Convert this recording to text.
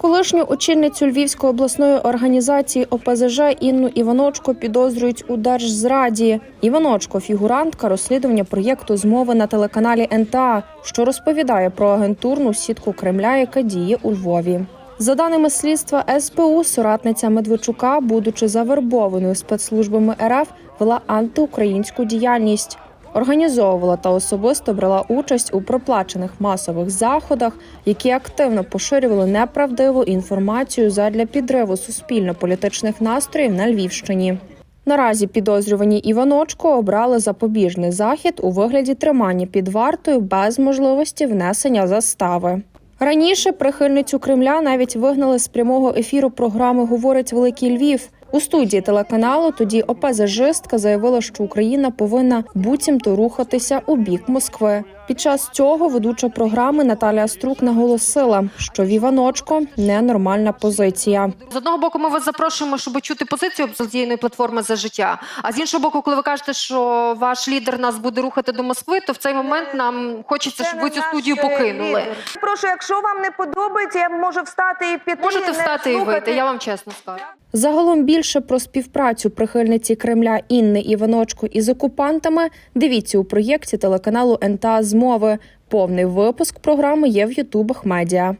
Колишню очільницю Львівської обласної організації ОПЗЖ Інну Іваночко підозрюють у держзраді. Іваночко фігурантка розслідування проєкту змови на телеканалі НТА, що розповідає про агентурну сітку Кремля, яка діє у Львові. За даними слідства СПУ, соратниця Медведчука, будучи завербованою спецслужбами РФ, вела антиукраїнську діяльність. Організовувала та особисто брала участь у проплачених масових заходах, які активно поширювали неправдиву інформацію задля підриву суспільно-політичних настроїв на Львівщині. Наразі підозрювані Іваночко обрали запобіжний захід у вигляді тримання під вартою без можливості внесення застави. Раніше прихильницю Кремля навіть вигнали з прямого ефіру програми Говорить Великий Львів. У студії телеканалу тоді ОПЗЖистка заявила, що Україна повинна буцімто рухатися у бік Москви. Під час цього ведуча програми Наталія Струк наголосила, що в Іваночко ненормальна позиція. З одного боку, ми вас запрошуємо, щоб чути позицію опозиційної платформи за життя. А з іншого боку, коли ви кажете, що ваш лідер нас буде рухати до Москви, то в цей момент нам хочеться, щоб ви цю студію покинули. Прошу, якщо вам не подобається, я можу встати і піти. Можете не встати і вийти. Я вам чесно скажу. Загалом більше про співпрацю прихильниці Кремля Інни Іваночко із окупантами дивіться у проєкті телеканалу НТА Змови. Повний випуск програми є в Ютубах медіа.